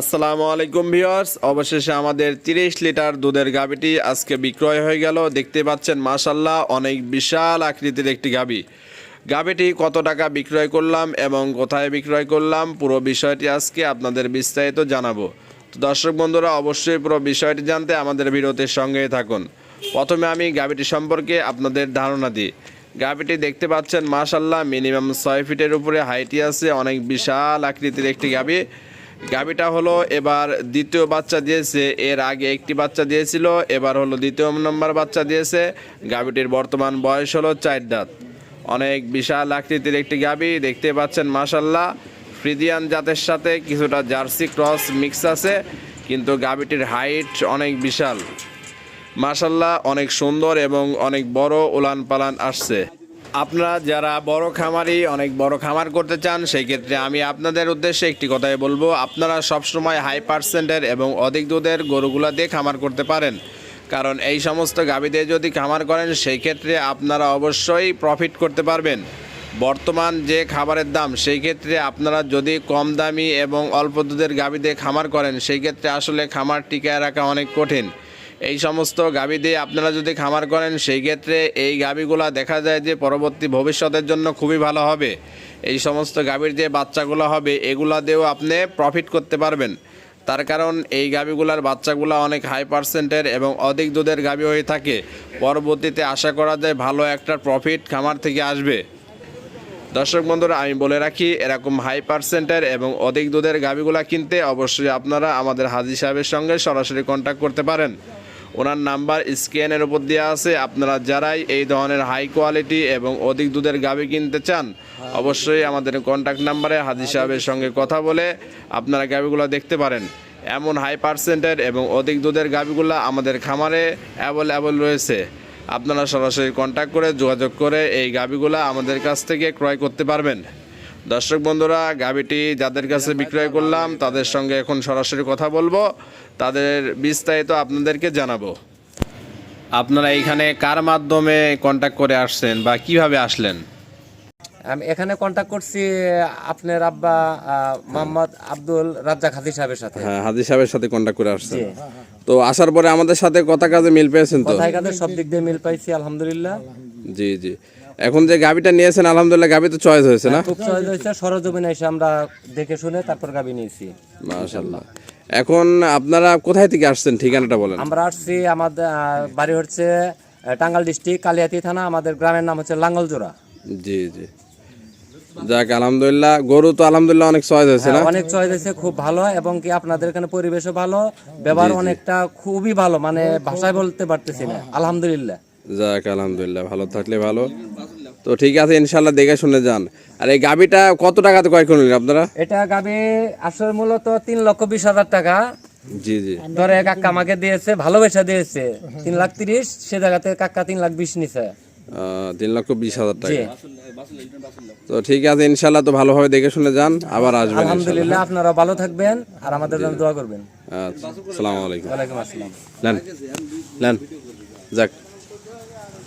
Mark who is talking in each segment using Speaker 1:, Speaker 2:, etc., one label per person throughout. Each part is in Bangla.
Speaker 1: আসসালামু আলাইকুম ভিউয়ার্স। অবশেষে আমাদের তিরিশ লিটার দুধের গাবিটি আজকে বিক্রয় হয়ে গেল। দেখতে পাচ্ছেন মাশাল্লাহ অনেক বিশাল আকৃতির একটি গাবি গাবিটি কত টাকা বিক্রয় করলাম এবং কোথায় বিক্রয় করলাম, পুরো বিষয়টি আজকে আপনাদের বিস্তারিত জানাব। তো দর্শক বন্ধুরা, অবশ্যই পুরো বিষয়টি জানতে আমাদের ভিডিওতে সঙ্গে থাকুন। প্রথমে আমি গাবিটি সম্পর্কে আপনাদের ধারণা দিই। গাবিটি দেখতে পাচ্ছেন মাশাল্লাহ মিনিমাম ছয় ফিটের উপরে হাইটি আছে, অনেক বিশাল আকৃতির একটি গাবি গাবিটা হলো এবার দ্বিতীয় বাচ্চা দিয়েছে, এর আগে একটি বাচ্চা দিয়েছিল, এবার হলো দ্বিতীয় নম্বর বাচ্চা দিয়েছে। গাবিটির বর্তমান বয়স হলো চার দাঁত। অনেক বিশাল আকৃতির একটি গাবি দেখতে পাচ্ছেন মাশাল্লাহ। ফ্রিজিয়ান জাতের সাথে কিছুটা জার্সি ক্রস মিক্স আছে, কিন্তু গাবিটির হাইট অনেক বিশাল। মাশাল্লাহ, অনেক সুন্দর এবং অনেক বড় উলান পালান আসছে। আপনারা যারা বড় খামারি, অনেক বড় খামার করতে চান, সেই ক্ষেত্রে আমি আপনাদের উদ্দেশ্যে একটি কথাই বলব। আপনারা সবসময় হাই পার্সেন্টের এবং অধিক দুধের গরুগুলা দিয়ে খামার করতে পারেন। কারণ এই সমস্ত গাভী দিয়ে যদি খামার করেন, সেই ক্ষেত্রে আপনারা অবশ্যই প্রফিট করতে পারবেন। বর্তমান যে খাবারের দাম, সেই ক্ষেত্রে আপনারা যদি কম দামি এবং অল্প দুধের গাভী দিয়ে খামার করেন, সেই ক্ষেত্রে আসলে খামার টিকায় রাখা অনেক কঠিন। এই সমস্ত গাভী দিয়ে আপনারা যদি খামার করেন, সেই ক্ষেত্রে এই গাভীগুলা দেখা যায় যে পরবর্তী ভবিষ্যতের জন্য খুবই ভালো হবে। এই সমস্ত গাভীর যে বাচ্চাগুলো হবে, এগুলা দিয়েও আপনি প্রফিট করতে পারবেন। তার কারণ এই গাভীগুলার বাচ্চাগুলো অনেক হাই পার্সেন্টের এবং অধিক দুধের গাভী হয়ে থাকে। পরবর্তীতে আশা করা যায় ভালো একটা প্রফিট খামার থেকে আসবে। দর্শক বন্ধুরা, আমি বলে রাখি, এরকম হাই পার্সেন্টের এবং অধিক দুধের গাভীগুলা কিনতে অবশ্যই আপনারা আমাদের হাজি সাহেবের সঙ্গে সরাসরি কন্ট্যাক্ট করতে পারেন। ওনার নাম্বার স্ক্যানের উপর দেওয়া আছে। আপনারা যারাই এই ধরনের হাই কোয়ালিটি এবং অধিক দুধের গাভী কিনতে চান, অবশ্যই আমাদের কন্ট্যাক্ট নাম্বারে হাজি সাহেবের সঙ্গে কথা বলে আপনারা গাভীগুলো দেখতে পারেন। এমন হাই পার্সেন্টের এবং অধিক দুধের গাভীগুলো আমাদের খামারে অ্যাভেলেবল রয়েছে। আপনারা সরাসরি কন্ট্যাক্ট করে যোগাযোগ করে এই গাভীগুলো আমাদের কাছ থেকে ক্রয় করতে পারবেন। দর্শক বন্ধুরা গাভীটি যাদের কাছে বিক্রয় করলাম তাদের সঙ্গে এখন সরাসরি কথা বলব। তাদের বিস্তারিত আপনাদেরকে জানাব। আপনারা এইখানে কার মাধ্যমে কন্ট্যাক্ট করে আসছেন বা কীভাবে আসলেন?
Speaker 2: আমি এখানে কন্ট্যাক্ট করছি আপনার আব্বা মোহাম্মদ আব্দুল রাজ্জাক হাজি সাহেবের সাথে।
Speaker 1: হ্যাঁ হাজি সাহেবের সাথে কন্ট্যাক্ট করে আসছেন। তো আসার পরে আমাদের সাথে কথা কাজে মিল পেয়েছেন তো?
Speaker 2: কথায় কাজে সব দিক দিয়ে মিল পাইছি আলহামদুলিল্লাহ।
Speaker 1: জি জি। এখন যে গাবিটা নিয়েছেন আলহামদুলিল্লাহ গাবি তো চয়েস হয়েছে না?
Speaker 2: খুব সহজ হয়েছে সরজমিনে এসে আমরা দেখে শুনে তারপর গাবি নিয়েছি।
Speaker 1: মাশাল্লাহ এখন আপনারা কোথায় থেকে আসছেন ঠিকানাটা বলেন।
Speaker 2: আমরা আসছি আমাদের বাড়ি হচ্ছে টাঙ্গাইল ডিস্ট্রিক্ট কালিয়াতি থানা আমাদের গ্রামের নাম হচ্ছে লাঙ্গলজোড়া।
Speaker 1: জি জি। যাক আলহামদুলিল্লাহ গরু তো আলহামদুলিল্লাহ অনেক চয়েস হয়েছে না?
Speaker 2: অনেক চয়েস হয়েছে খুব ভালো এবং কি আপনাদের এখানে পরিবেশও ভালো ব্যবহার অনেকটা খুবই ভালো মানে ভাষায় বলতে পারতেছি না আলহামদুলিল্লাহ।
Speaker 1: যাক আলহামদুলিল্লাহ ভালো থাকলে ভালো। তো ঠিক আছে ইনশাল্লাহ দেখে শুনে যান। আর এই গাবিটা কত টাকাতে ক্রয় করলেন আপনারা?
Speaker 2: এটা গাবি আসলে মূলত তিন লক্ষ বিশ হাজার টাকা।
Speaker 1: জি জি।
Speaker 2: ধরে কাকা আমাকে দিয়েছে ভালোবাসা দিয়েছে। তিন লাখ তিরিশ সে জায়গাতে কাকা তিন লাখ বিশ নিছে।
Speaker 1: তিন লক্ষ বিশ হাজার টাকা। তো ঠিক আছে ইনশাল্লাহ তো ভালোভাবে দেখে শুনে যান আবার আসবেন
Speaker 2: আলহামদুলিল্লাহ আপনারা ভালো থাকবেন আর আমাদের জন্য দোয়া করবেন।
Speaker 1: আচ্ছা আসসালামু আলাইকুম।
Speaker 2: ওয়ালাইকুম আসসালাম।
Speaker 1: নেন নেন যাক।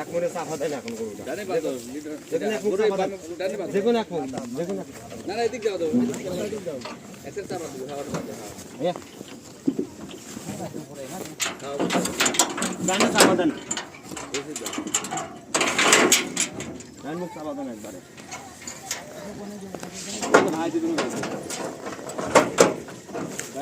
Speaker 3: এক মনে চাপা দেয় না এখন গরুটা যে কোনো এক মন যে কোনো এক না না একবারে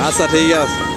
Speaker 1: আচ্ছা ঠিক আছে